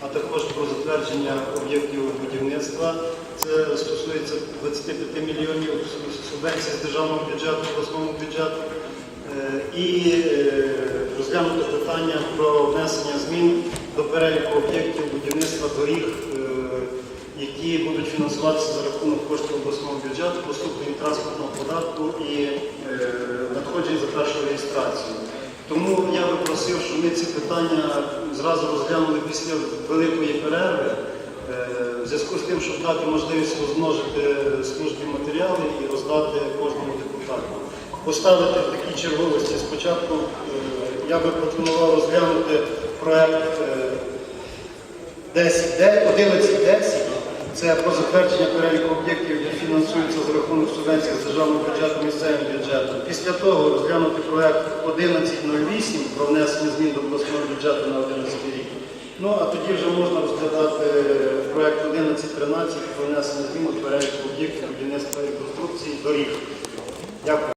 а також про затвердження об'єктів будівництва. Це стосується 25 мільйонів субвенцій з державного бюджету, обласному бюджету. Е, І е, розглянути питання про внесення змін до переліку об'єктів будівництва доріг, е, які будуть фінансуватися за рахунок коштів обласного бюджету, поступлень транспортного податку і надходжень за першу реєстрацію. Тому я би просив, щоб ми ці питання зразу розглянули після великої перерви, е, в зв'язку з тим, щоб дати можливість розмножити службі матеріали і роздати кожному депутату. Поставити в такій черговості спочатку е, я би пропонував розглянути проект е, 10, де- 11.10 це про затвердження переліку об'єктів, які фінансуються за рахунок субвенцій з державного бюджету місцевим бюджетом. Після того розглянути проект 11.08 про внесення змін до обласного бюджету на 11 рік. Ну а тоді вже можна розглядати проект 11.13 про внесення змін до переліку об'єктів будівництва і конструкції доріг. Дякую.